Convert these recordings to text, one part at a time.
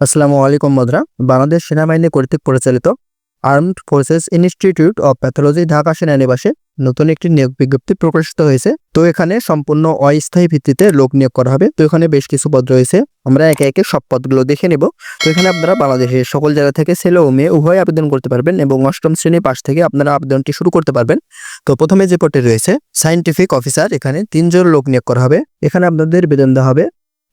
আসসালামু আলাইকুম বন্ধুরা। বাংলাদেশ সেনাবাহিনী কর্তৃক পরিচালিত armed forces institute of pathology Dhaka সেনানিবাসে নতুন একটি নিয়োগ বিজ্ঞপ্তি প্রকাশিত হয়েছে। তো এখানে সম্পূর্ণ অস্থায়ী ভিত্তিতে লোক নিয়োগ করা হবে। তো এখানে বেশ কিছু পদ রয়েছে। আমরা একে একে সব পদগুলো দেখে নেব। তো এখানে আপনারা বাংলাদেশের সকল জায়গা থেকে ছেলে ও মেয়ে উভয় আবেদন করতে পারবেন এবং অষ্টম শ্রেণি পাশ থেকে আপনারা আবেদনটি শুরু করতে পারবেন। তো প্রথমে যে পদটি রয়েছে, সাইন্টিফিক অফিসার, এখানে তিনজন লোক নিয়োগ করা হবে। এখানে আপনাদের বেতন দেওয়া হবে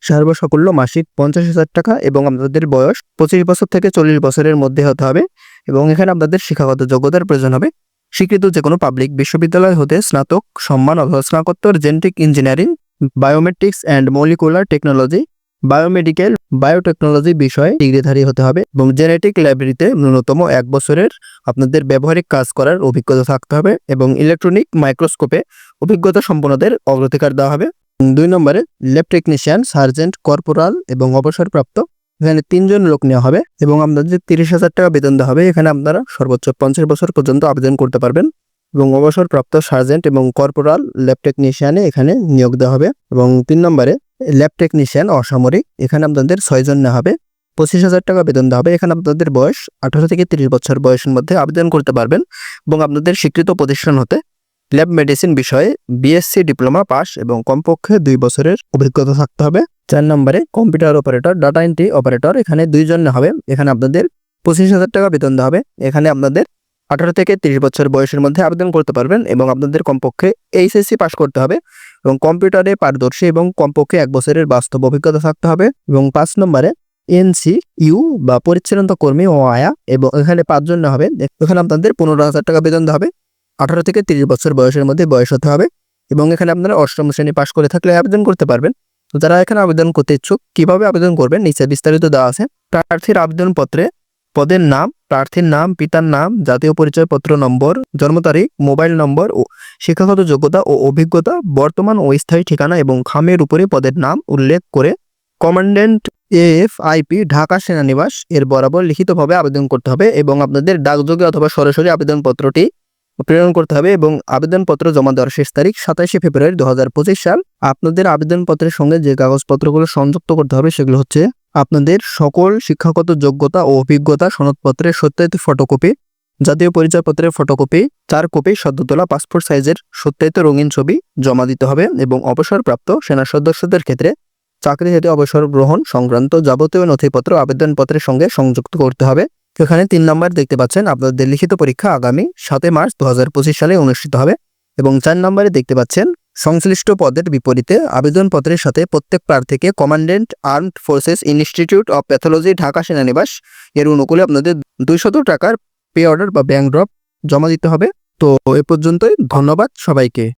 সর্বসাকুল্য মাসিক পঞ্চাশ হাজার টাকা এবং আপনাদের বয়স পঁচিশ বছর থেকে চল্লিশ বছরের মধ্যে হতে হবে এবং এখানে আপনাদের শিক্ষাগত যোগ্যতার প্রয়োজন হবে। স্বীকৃত যে কোনো পাবলিক বিশ্ববিদ্যালয় হতে স্নাতক, সম্মান অথবা স্নাতকোত্তর genetic engineering biometrics and molecular technology biomedical biotechnology বিষয়ে ডিগ্রিধারী হতে হবে এবং জেনেটিক লাইব্রেরিতে ন্যূনতম এক বছরের আপনাদের ব্যবহারিক কাজ করার অভিজ্ঞতা থাকতে হবে এবং ইলেকট্রনিক মাইক্রোস্কোপে অভিজ্ঞতা সম্পন্নদের অগ্রাধিকার দেওয়া হবে। দুই নম্বরে ল্যাব টেকনিশিয়ান সার্জেন্ট কর্পোরাল এবং অবসরপ্রাপ্ত। এখানে তিনজন লোক নেওয়া হবে এবং আপনাদের তিরিশ হাজার টাকা বেতন দেওয়া হবে, এখানে আপনারা সর্বোচ্চ পঞ্চাশ বছর পর্যন্ত আবেদন করতে পারবেন এবং অবসরপ্রাপ্ত সার্জেন্ট এবং কর্পোরাল ল্যাব টেকনিশিয়ানে এখানে নিয়োগ দেওয়া হবে। এবং তিন নম্বরে ল্যাব টেকনিশিয়ান অসামরিক, এখানে আপনাদের ছয়জন নেওয়া হবে। পঁচিশ হাজার টাকা বেতন দেওয়া হবে, এখানে আপনাদের বয়স আঠারো থেকে তিরিশ বছর বয়সের মধ্যে আবেদন করতে পারবেন এবং আপনাদের স্বীকৃত প্রতিষ্ঠান হতে ল্যাব মেডিসিন বিষয়ে বিএসসি ডিপ্লোমা পাস এবং কমপক্ষে দুই বছরের অভিজ্ঞতা থাকতে হবে। চার নম্বরে computer operator, data entry operator, এখানে দুইজন হবে। এখানে আপনাদের পঁচিশ হাজার টাকা বেতন দেওয়া হবে। এখানে আপনাদের আঠারো থেকে তিরিশ বছর বয়সের মধ্যে আবেদন করতে পারবেন এবং আপনাদের কমপক্ষে এইচএসসি পাস করতে হবে এবং কম্পিউটারে পারদর্শী এবং কমপক্ষে এক বছরের বাস্তব অভিজ্ঞতা থাকতে হবে। এবং পাঁচ নম্বরে এনসি ইউ বা পরিচ্ছন্নতা কর্মী ও আয়া এবং এখানে পাঁচজন হবে। এখানে আপনাদের পনেরো হাজার টাকা বেতন দেওয়া হবে। আঠারো থেকে তিরিশ বছর বয়সের মধ্যে বয়স হতে হবে এবং এখানে আপনারা অষ্টম শ্রেণি পাশ করে থাকলে আবেদন করতে পারবেন। তো যারা এখানে আবেদন করতে ইচ্ছুক, কীভাবে আবেদন করবেন? নিচে বিস্তারিত দেওয়া আছে। প্রার্থীর আবেদনপত্রে পদের নাম, প্রার্থীর নাম, পিতার নাম, জাতীয় পরিচয়পত্র নম্বর, জন্ম তারিখ, মোবাইল নম্বর ও শিক্ষাগত যোগ্যতা ও অভিজ্ঞতা, বর্তমান ও স্থায়ী ঠিকানা এবং খামের উপরে পদের নাম উল্লেখ করে কমান্ডেন্ট এফ আইপি ঢাকা সেনানিবাস এর বরাবর লিখিতভাবে আবেদন করতে হবে এবং আপনাদের ডাকযোগে অথবা সরাসরি আবেদনপত্রটি প্রেরণ করতে হবে এবং আবেদনপত্র জমা দেওয়ার শেষ তারিখ সাতাশে ফেব্রুয়ারি দু হাজার পঁচিশ সাল। আপনাদের আবেদনপত্রের সঙ্গে যে কাগজপত্রগুলো সংযুক্ত করতে হবে সেগুলো হচ্ছে আপনাদের সকল শিক্ষাগত যোগ্যতা ও অভিজ্ঞতা সনদপত্রের সত্যায়িত ফটোকপি, জাতীয় পরিচয়পত্রের ফটোকপি, চার কপি সদ্য তোলা পাসপোর্ট সাইজের সত্যায়িত রঙিন ছবি জমা দিতে হবে এবং অবসরপ্রাপ্ত সেনা সদস্যদের ক্ষেত্রে চাকরি হতে অবসর গ্রহণ সংক্রান্ত যাবতীয় নথিপত্র আবেদনপত্রের সঙ্গে সংযুক্ত করতে হবে। এখানে তিন নম্বর দেখতে পাচ্ছেন, আপনাদের লিখিত পরীক্ষা আগামী সাতই মার্চ দু হাজার পঁচিশ সালে অনুষ্ঠিত হবে এবং চার নম্বরে দেখতে পাচ্ছেন, সংশ্লিষ্ট পদের বিপরীতে আবেদনপত্রের সাথে প্রত্যেক প্রার্থীকে commandant armed forces institute of pathology Dhaka সেনানিবাস এর অনুকূলে আপনাদের দুইশত টাকার পে অর্ডার বা ব্যাংক ড্রপ জমা দিতে হবে। তো এ পর্যন্তই, ধন্যবাদ সবাইকে।